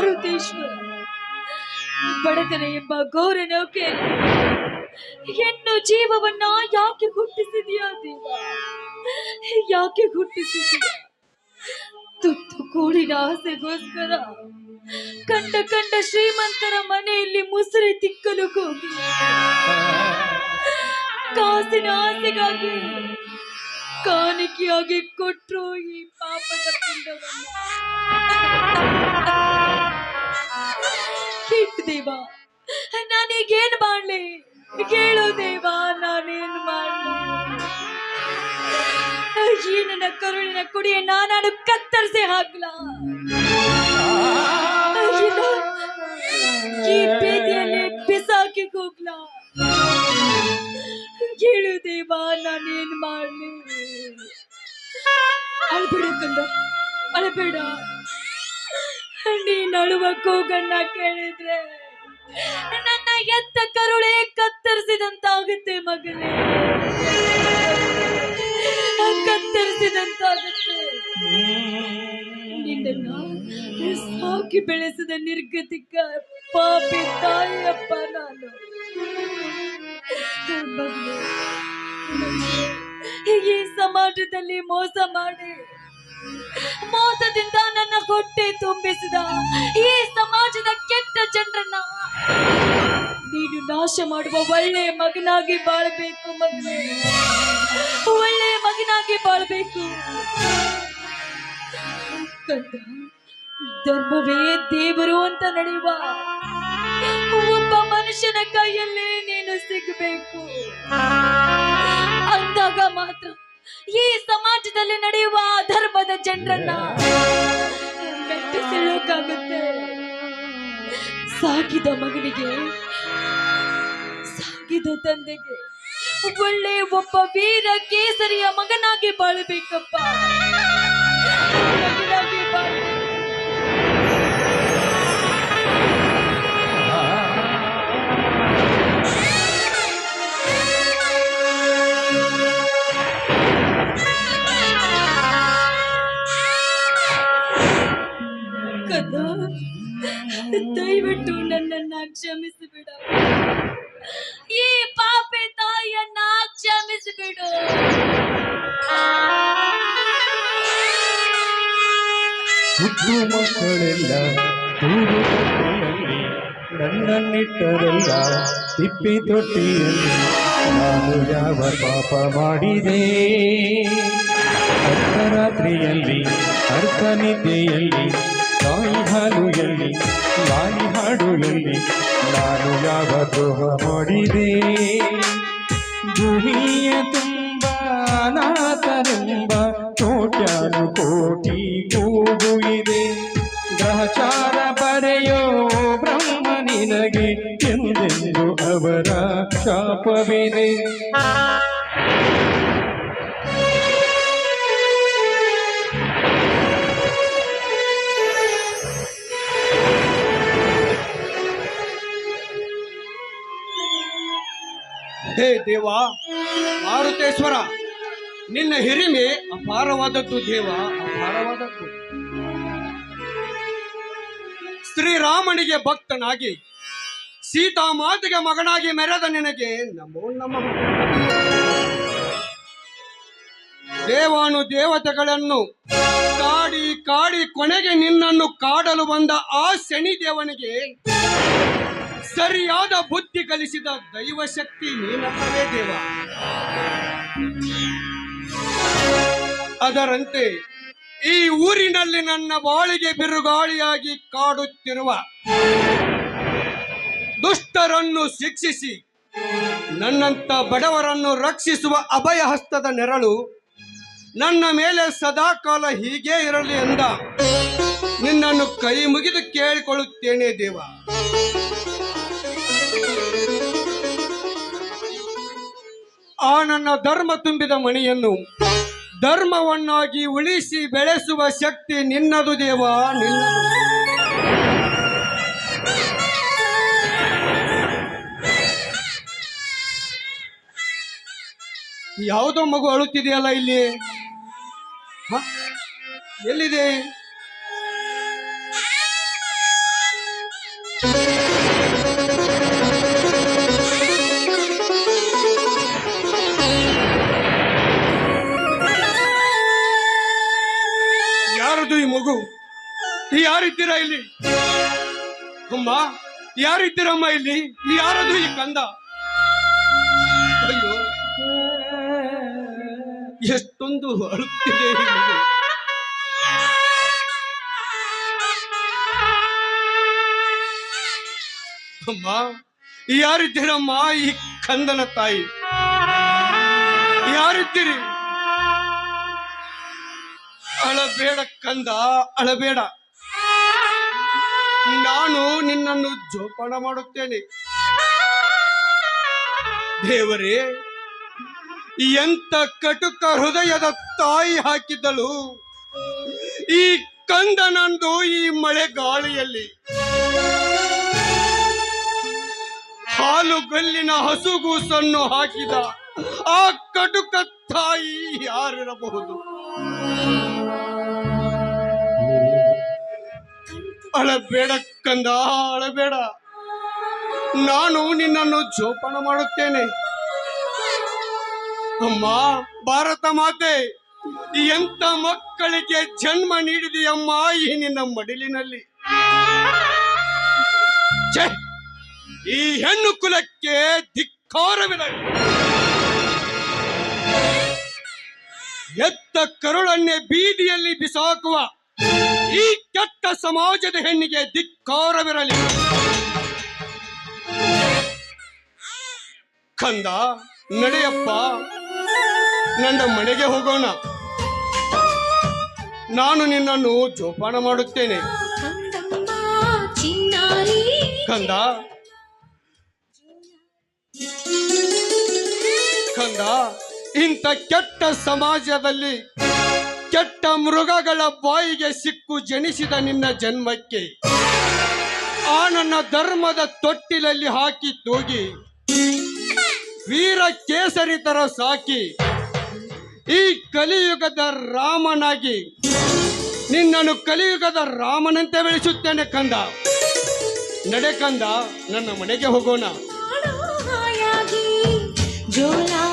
ಮಾರುತೇಶ್ವರ. ಬಡತನ ಎಂಬ ಘೋರ ನೌಕೆಯಲ್ಲಿ ಹೆಣ್ಣು ಜೀವವನ್ನ ಯಾಕೆ ಹುಟ್ಟಿಸಿದೆಯಾ ದೇವ? ಯಾಕೆ ಹುಟ್ಟಿಸಿದೆಯಾ? ತುತ್ತು ಕೂಡಿನ ಆಸೆಗೋಸ್ಕರ ಕಂಡ ಕಂಡ ಶ್ರೀಮಂತರ ಮನೆಯಲ್ಲಿ ಮುಸುರೆ ತಿಕ್ಕಲು ಹೋಗಿ. ಕಾಸಿನ ಆಸೆಗಾಗಿ ಕಾಣಿಕೆಯಾಗಿ ಕೊಟ್ರು ಈ ಪಾಪದ ಪಿಂಡವನ್ನ ಕೇಳು ದೇವ ನಾನೇನ್ ಮಾಡ್ಲಿ? ಈ ನನ್ನ ಕರುಳಿನ ಕುಡಿಯ ನಾನು ಕತ್ತರಿಸಿ ಹಾಕ್ಲ ಈ ಬೀದಿಯಲ್ಲಿ ಬಿಸಾಕಿ ಹೋಗ್ಲ ಕೇಳು ದೇವ ನಾನೇನ್ ಮಾಡ್ಲಿ? ಅಳ್ಬೇಡ ಕಂದ, ಅಳಬೇಡ. ನೀನ್ ಅಳುವ ಕೂಗನ್ನ ಕೇಳಿದ್ರೆ ಎತ್ತ ಕರುಳೆ ಕತ್ತರಿಸಿದಂತಾಗುತ್ತೆ ಮಗನೇ? ಕತ್ತರಿಸಿದಂತಾಗುತ್ತೆ. ನಿನ್ನನ್ನ ಸಾಕಿ ಬೆಳೆಸಿದ ನಿರ್ಗತಿಕ ಪಾಪಿ ತಾಯಿಯಪ್ಪ ನಾನು. ಈ ಸಮಾಜದಲ್ಲಿ ಮೋಸ ಮಾಡಿ, ಮೋಸದಿಂದ ನನ್ನ ಹೊಟ್ಟೆ ತುಂಬಿಸಿದ ಈ ಸಮಾಜದ ಮಾಡುವ ಒಳ್ಳೆ ಮಗನಾಗಿ ಬಾಳ್ಬೇಕು ಮಗನೇ. ಒಳ್ಳೆ ಮಗನಾಗಿ ಬಾಳ್ಬೇಕು. ಧರ್ಮವೇ ದೇವರು ಅಂತ ನಡೆಯುವ ಒಬ್ಬ ಮನುಷ್ಯನ ಕೈಯಲ್ಲಿ ನೀನು ಸಿಗಬೇಕು. ಅಂದಾಗ ಮಾತ್ರ ಈ ಸಮಾಜದಲ್ಲಿ ನಡೆಯುವ ಧರ್ಮದ ಜನರನ್ನ ಸಾಕಿದ ಮಗನಿಗೆ ಸಾಕಿದ ತಂದೆಗೆ. ಒಳ್ಳೆ ಒಬ್ಬ ವೀರ ಕೇಸರಿಯ ಮಗನಾಗಿ ಬಾಳಬೇಕಪ್ಪ. ದಯವಿಟ್ಟು ನನ್ನನ್ನ ಕ್ಷಮಿಸಿಬಿಡ. ಈ ಪಾಪಿ ತಾಯಿಯನ್ನ ಕ್ಷಮಿಸಿಬಿಡು. ಹುಟ್ಟು ಮಕ್ಕಳೆಲ್ಲ ದೂರು ತೊಟ್ಟಿಯಲ್ಲಿ ನನ್ನನ್ನಿಟ್ಟರೆಲ್ಲ ತಿಪ್ಪಿ ತೊಟ್ಟಿಯಲ್ಲಿ ನಾನು ಯಾವ ಪಾಪ ಮಾಡಿದೆ? ಅರ್ಧರಾತ್ರಿಯಲ್ಲಿ ಅರ್ಧ ನಿದ್ದೆಯಲ್ಲಿ ತಾಯಿ ಹಾಲು ಎಲ್ಲಿ ಬಾಯಿ ಹಾಡು ಎಲ್ಲಿ ನಾನು ಯಾವ ದ್ರೋಹ ಮಾಡಿದೆ? ಭೂಮಿಯ ತುಂಬ ನಾಥರೆಂಬ ಕೋಟ್ಯಾನು ಕೋಟಿ ಕೂಗು ಇದೆ ಗ್ರಹಚಾರ ಬರೆಯೋ ಬ್ರಹ್ಮ ನಿನಗೆ ಎಂದೆಂದು ಅವರ ಶಾಪವಿದೆ. ಹೇ ದೇವ, ಮಾರುತೇಶ್ವರ, ನಿನ್ನ ಹಿರಿಮೆ ಅಪಾರವಾದದ್ದು ದೇವ, ಅಪಾರವಾದದ್ದು. ಶ್ರೀರಾಮನಿಗೆ ಭಕ್ತನಾಗಿ ಸೀತಾಮಾತೆಗೆ ಮಗನಾಗಿ ಮೆರೆದ ನಿನಗೆ ನಮೋ ನಮ. ದೇವಾನು ದೇವತೆಗಳನ್ನು ಕಾಡಿ ಕಾಡಿ ಕೊನೆಗೆ ನಿನ್ನನ್ನು ಕಾಡಲು ಬಂದ ಆ ಶನಿ ದೇವನಿಗೆ ಸರಿಯಾದ ಬುದ್ಧಿ ಕಲಿಸಿದ ದೈವ ಶಕ್ತಿ ನೀನಲ್ಲವೇ ದೇವ. ಅದರಂತೆ ಈ ಊರಿನಲ್ಲಿ ನನ್ನ ಬಾಳಿಗೆ ಬಿರುಗಾಳಿಯಾಗಿ ಕಾಡುತ್ತಿರುವ ದುಷ್ಟರನ್ನು ಶಿಕ್ಷಿಸಿ ನನ್ನಂತ ಬಡವರನ್ನು ರಕ್ಷಿಸುವ ಅಭಯ ಹಸ್ತದ ನೆರಳು ನನ್ನ ಮೇಲೆ ಸದಾಕಾಲ ಹೀಗೇ ಇರಲಿ ಎಂದ. ನಿನ್ನನ್ನು ಕೈ ಮುಗಿದು ಕೇಳಿಕೊಳ್ಳುತ್ತೇನೆ ದೇವ. ಆ ನನ್ನ ಧರ್ಮ ತುಂಬಿದ ಮಣಿಯನ್ನು ಧರ್ಮವನ್ನಾಗಿ ಉಳಿಸಿ ಬೆಳೆಸುವ ಶಕ್ತಿ ನಿನ್ನದು ದೇವ ನಿನ್ನ ಯಾವುದೋ ಮಗು ಅಳುತ್ತಿದೆಯಲ್ಲ ಇಲ್ಲಿ? ಹ? ಮಗು? ಯಾರಿದ್ದೀರಾ ಇಲ್ಲಿ? ಅಮ್ಮ, ಯಾರಿದ್ದೀರಮ್ಮ ಇಲ್ಲಿ? ಯಾರದು ಈ ಕಂದ? ಅಯ್ಯೋ, ಎಷ್ಟೊಂದು ಅಳುತ್ತಿದೆ. ಅಮ್ಮ, ಯಾರಿದ್ದೀರಮ್ಮ ಈ ಕಂದನ ತಾಯಿ? ಯಾರಿದ್ದೀರಿ? ಅಳಬೇಡ ಕಂದ, ಅಳಬೇಡ. ನಾನು ನಿನ್ನನ್ನು ಜೋಪಾನ ಮಾಡುತ್ತೇನೆ. ದೇವರೇ ಎಂತ ಕಟುಕ ಹೃದಯದ ತಾಯಿ ಹಾಕಿದ್ದಳು. ಈ ಕಂದನಂದು ಈ ಮಳೆ ಗಾಳಿಯಲ್ಲಿ ಹಾಲುಗಲ್ಲಿನ ಹಸುಗೂಸನ್ನು ಹಾಕಿದ ಆ ಕಟುಕ ತಾಯಿ ಯಾರಿರಬಹುದು? ಅಳಬೇಡ ಕಂದ, ಅಳಬೇಡ. ನಾನು ನಿನ್ನನ್ನು ಜೋಪಾನ ಮಾಡುತ್ತೇನೆ. ಅಮ್ಮ, ಭಾರತ ಮಾತೆ ಎಂತ ಮಕ್ಕಳಿಗೆ ಜನ್ಮ ನೀಡಿದೆಯಮ್ಮ ಈ ನಿನ್ನ ಮಡಿಲಿನಲ್ಲಿ! ಈ ಹೆಣ್ಣು ಕುಲಕ್ಕೆ ಧಿಕ್ಕಾರವಿರಲಿ ಎತ್ತ ಕರುಳನ್ನೇ ಬೀದಿಯಲ್ಲಿ ಬಿಸಾಕುವ ಈ ಕೆಟ್ಟ ಸಮಾಜದ ಹೆಣ್ಣಿಗೆ ಧಿಕ್ಕಾರವಿರಲಿ. ಕಂದ ನಡೆಯಪ್ಪ ನನ್ನ ಮನೆಗೆ ಹೋಗೋಣ. ನಾನು ನಿನ್ನನ್ನು ಜೋಪಾನ ಮಾಡುತ್ತೇನೆ. ಕಂದ. ಕಂದ. ಇಂಥ ಕೆಟ್ಟ ಸಮಾಜದಲ್ಲಿ ಕೆಟ್ಟ ಮೃಗಗಳ ಬಾಯಿಗೆ ಸಿಕ್ಕು ಜನಿಸಿದ ನಿನ್ನ ಜನ್ಮಕ್ಕೆ ಆ ನನ್ನ ಧರ್ಮದ ತೊಟ್ಟಿಲಲ್ಲಿ ಹಾಕಿ ತೂಗಿ ವೀರ ಕೇಸರಿ ತರ ಸಾಕಿ ಈ ಕಲಿಯುಗದ ರಾಮನಾಗಿ ನಿನ್ನನ್ನು ಕಲಿಯುಗದ ರಾಮನಂತೆ ಬೆಳೆಸುತ್ತೇನೆ ಕಂದ. ನಡೆ ಕಂದ, ನನ್ನ ಮನೆಗೆ ಹೋಗೋಣ. ಜೋಲಾ